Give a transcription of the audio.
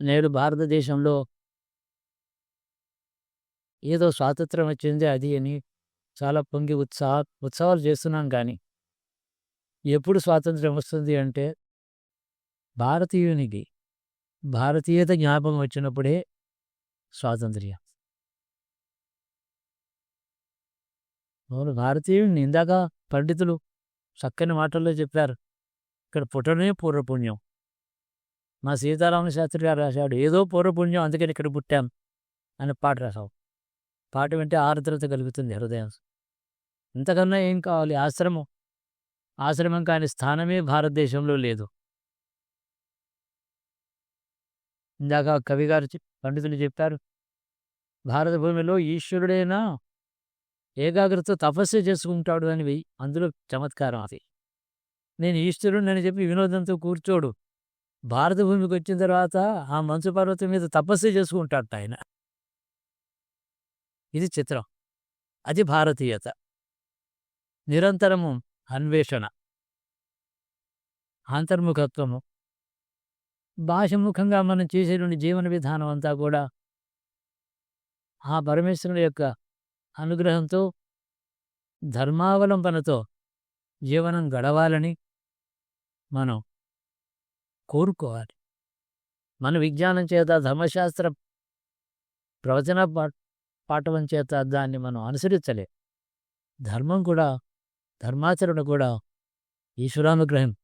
నేడు భారతదేశంలో ఏదో స్వాతంత్రం వచ్చింది అది అని చాలా పొంగి ఉత్సాహ ఉత్సవాలు చేస్తున్నాం కానీ ఎప్పుడు స్వాతంత్రం వస్తుంది అంటే భారతీయునికి భారతీయత జ్ఞాపకం వచ్చినప్పుడే స్వాతంత్ర్యం. అవును భారతీయుడిని ఇందాక పండితులు చక్కని మాటల్లో చెప్పారు. ఇక్కడ పుట్టడమే పూర్వపుణ్యం. మా సీతారామ శాస్త్రి గారు రాశాడు ఏదో పూర్వపుణ్యం అందుకని ఇక్కడ పుట్టాం అని పాట రాసావు పాట వింటే ఆర్ద్రత కలుగుతుంది హృదయం. ఇంతకన్నా ఏం కావాలి? ఆశ్రమం. ఆశ్రమం కాని స్థానమే భారతదేశంలో లేదు. ఇందాక కవి గారు పండితులు చెప్పారు భారత భూమిలో ఈశ్వరుడైనా ఏకాగ్రత తపస్సు చేసుకుంటాడు అని వెయ్యి. అందులో చమత్కారం అది. నేను ఈశ్వరుడు అని చెప్పి వినోదంతో కూర్చోడు. భారత భూమికి వచ్చిన తర్వాత ఆ మంచు పర్వతం మీద తపస్సు చేసుకుంటాడు ఆయన. ఇది చిత్రం. అది భారతీయత. నిరంతరము అన్వేషణ. అంతర్ముఖత్వము. భాషముఖంగా మనం చేసేటువంటి జీవన విధానం అంతా కూడా ఆ పరమేశ్వరుని యొక్క అనుగ్రహంతో ధర్మావలంబనతో జీవనం గడవాలని మనం కోరుకోవాలి. మన విజ్ఞానం చేత ధర్మశాస్త్ర ప్రవచన పా- పాఠవం చేత దాన్ని మనం అనుసరించలే. ధర్మం కూడా ధర్మాచరణ కూడా ఈశ్వరానుగ్రహం